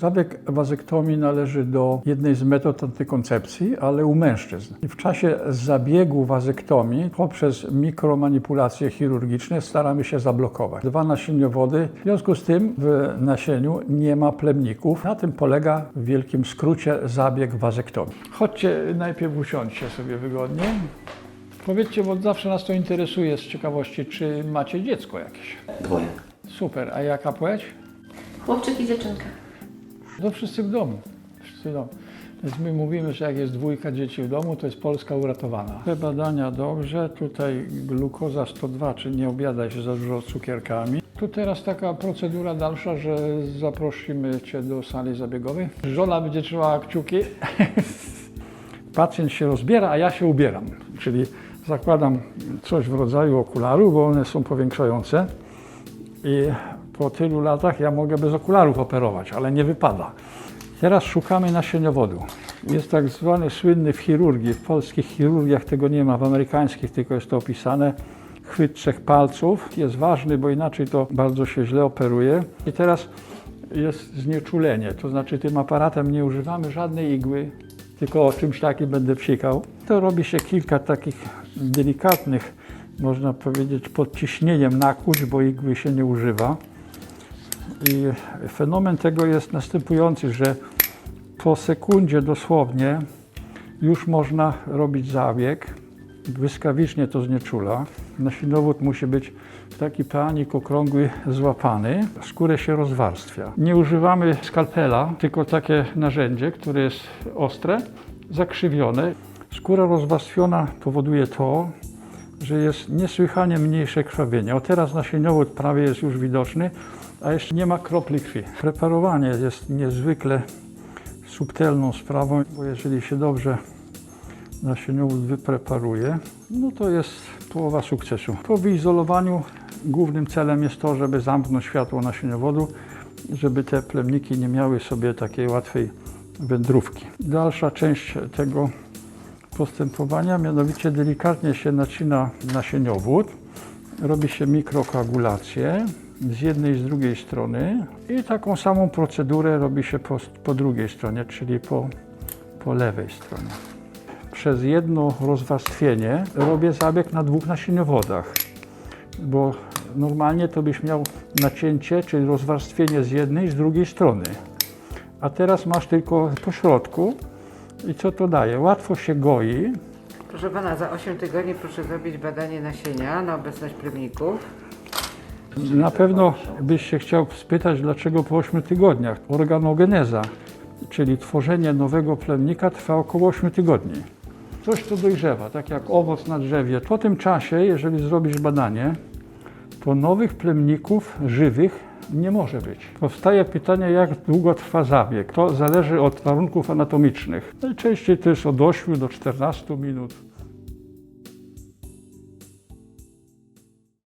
Zabieg wazektomii należy do jednej z metod antykoncepcji, ale u mężczyzn. I w czasie zabiegu wazektomii poprzez mikromanipulacje chirurgiczne staramy się zablokować dwa nasieniowody. W związku z tym w nasieniu nie ma plemników. Na tym polega w wielkim skrócie zabieg wazektomii. Chodźcie, najpierw usiądźcie sobie wygodnie. Powiedzcie, bo zawsze nas to interesuje z ciekawości, czy macie dziecko jakieś. Dwoje. Super, a jaka płeć? Chłopczyk i dziewczynka. No wszyscy w domu. Wszyscy w domu. Więc my mówimy, że jak jest dwójka dzieci w domu, to jest Polska uratowana. Te badania dobrze, tutaj glukoza 102, czyli nie obiadaj się za dużo cukierkami. Tu teraz taka procedura dalsza, że zaprosimy Cię do sali zabiegowej. Żona będzie trzymała kciuki. Pacjent się rozbiera, a ja się ubieram. Czyli zakładam coś w rodzaju okularów, bo one są powiększające. I po tylu latach ja mogę bez okularów operować, ale nie wypada. Teraz szukamy nasieniowodu. Jest tak zwany słynny w chirurgii, w polskich chirurgiach tego nie ma, w amerykańskich tylko jest to opisane. Chwyt trzech palców jest ważny, bo inaczej to bardzo się źle operuje. I teraz jest znieczulenie, to znaczy tym aparatem nie używamy żadnej igły, tylko o czymś takim będę psikał. To robi się kilka takich delikatnych, można powiedzieć, pod ciśnieniem nakłuć, bo igły się nie używa. I fenomen tego jest następujący, że po sekundzie dosłownie już można robić zabieg. Błyskawicznie to znieczula. Nasinowód musi być w taki planik okrągły złapany. Skórę się rozwarstwia. Nie używamy skalpela, tylko takie narzędzie, które jest ostre, zakrzywione. Skóra rozwarstwiona powoduje to, że jest niesłychanie mniejsze krwawienie. O teraz nasieniowód prawie jest już widoczny, a jeszcze nie ma kropli krwi. Preparowanie jest niezwykle subtelną sprawą, bo jeżeli się dobrze nasieniowód wypreparuje, no to jest połowa sukcesu. Po wyizolowaniu głównym celem jest to, żeby zamknąć światło nasioniowodu, żeby te plemniki nie miały sobie takiej łatwej wędrówki. Dalsza część tego postępowania, mianowicie delikatnie się nacina nasieniowód, robi się mikrokoagulację z jednej i z drugiej strony i taką samą procedurę robi się po, po drugiej stronie, czyli po, po lewej stronie. Przez jedno rozwarstwienie robię zabieg na dwóch nasieniowodach, bo normalnie to byś miał nacięcie, czyli rozwarstwienie z jednej z drugiej strony. A teraz masz tylko po środku i co to daje? Łatwo się goi, Proszę pana, za 8 tygodni proszę zrobić badanie nasienia na obecność plemników. Na pewno byś się chciał spytać, dlaczego po 8 tygodniach. Organogeneza, czyli tworzenie nowego plemnika, trwa około 8 tygodni. Coś, co dojrzewa, tak jak owoc na drzewie. Po tym czasie, jeżeli zrobisz badanie, to nowych plemników żywych nie może być. Powstaje pytanie, jak długo trwa zabieg. To zależy od warunków anatomicznych. Najczęściej to jest od 8 do 14 minut.